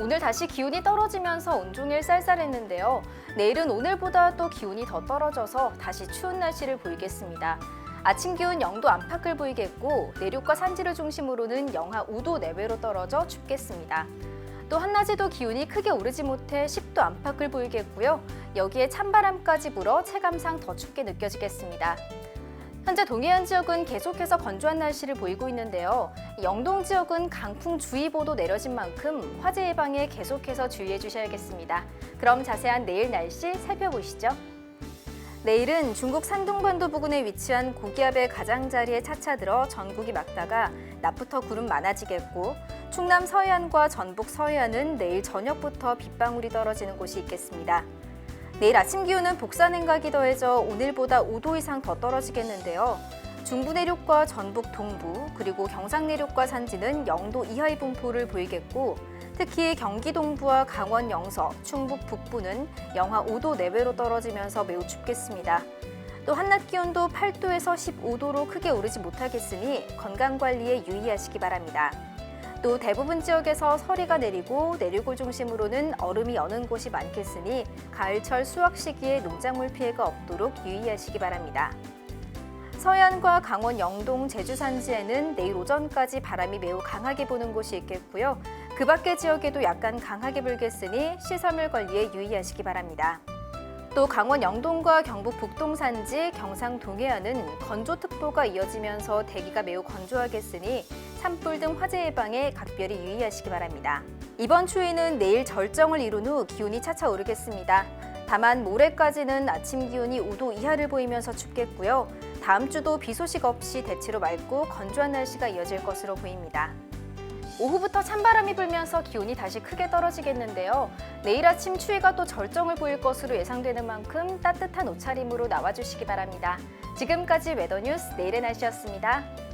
오늘 다시 기온이 떨어지면서 온종일 쌀쌀했는데요. 내일은 오늘보다 또 기온이 더 떨어져서 다시 추운 날씨를 보이겠습니다. 아침 기온 0도 안팎을 보이겠고 내륙과 산지를 중심으로는 영하 5도 내외로 떨어져 춥겠습니다. 또 한낮에도 기온이 크게 오르지 못해 10도 안팎을 보이겠고요. 여기에 찬바람까지 불어 체감상 더 춥게 느껴지겠습니다. 현재 동해안 지역은 계속해서 건조한 날씨를 보이고 있는데요. 영동 지역은 강풍주의보도 내려진 만큼 화재 예방에 계속해서 주의해 주셔야겠습니다. 그럼 자세한 내일 날씨 살펴보시죠. 내일은 중국 산둥반도 부근에 위치한 고기압의 가장자리에 차차 들어 전국이 맑다가 낮부터 구름 많아지겠고 충남 서해안과 전북 서해안은 내일 저녁부터 빗방울이 떨어지는 곳이 있겠습니다. 내일 아침 기온은 복사 냉각이 더해져 오늘보다 5도 이상 더 떨어지겠는데요. 중부 내륙과 전북 동부 그리고 경상 내륙과 산지는 0도 이하의 분포를 보이겠고 특히 경기 동부와 강원 영서, 충북 북부는 영하 5도 내외로 떨어지면서 매우 춥겠습니다. 또 한낮 기온도 8도에서 15도로 크게 오르지 못하겠으니 건강 관리에 유의하시기 바랍니다. 또 대부분 지역에서 서리가 내리고 내륙을 중심으로는 얼음이 여는 곳이 많겠으니 가을철 수확 시기에 농작물 피해가 없도록 유의하시기 바랍니다. 서해안과 강원 영동 제주 산지에는 내일 오전까지 바람이 매우 강하게 부는 곳이 있겠고요. 그 밖의 지역에도 약간 강하게 불겠으니 시설물 관리에 유의하시기 바랍니다. 또 강원 영동과 경북 북동 산지, 경상 동해안은 건조특보가 이어지면서 대기가 매우 건조하겠으니 산불 등 화재 예방에 각별히 유의하시기 바랍니다. 이번 추위는 내일 절정을 이룬 후 기온이 차차 오르겠습니다. 다만 모레까지는 아침 기온이 5도 이하를 보이면서 춥겠고요. 다음 주도 비 소식 없이 대체로 맑고 건조한 날씨가 이어질 것으로 보입니다. 오후부터 찬바람이 불면서 기온이 다시 크게 떨어지겠는데요. 내일 아침 추위가 또 절정을 보일 것으로 예상되는 만큼 따뜻한 옷차림으로 나와주시기 바랍니다. 지금까지 웨더뉴스 내일의 날씨였습니다.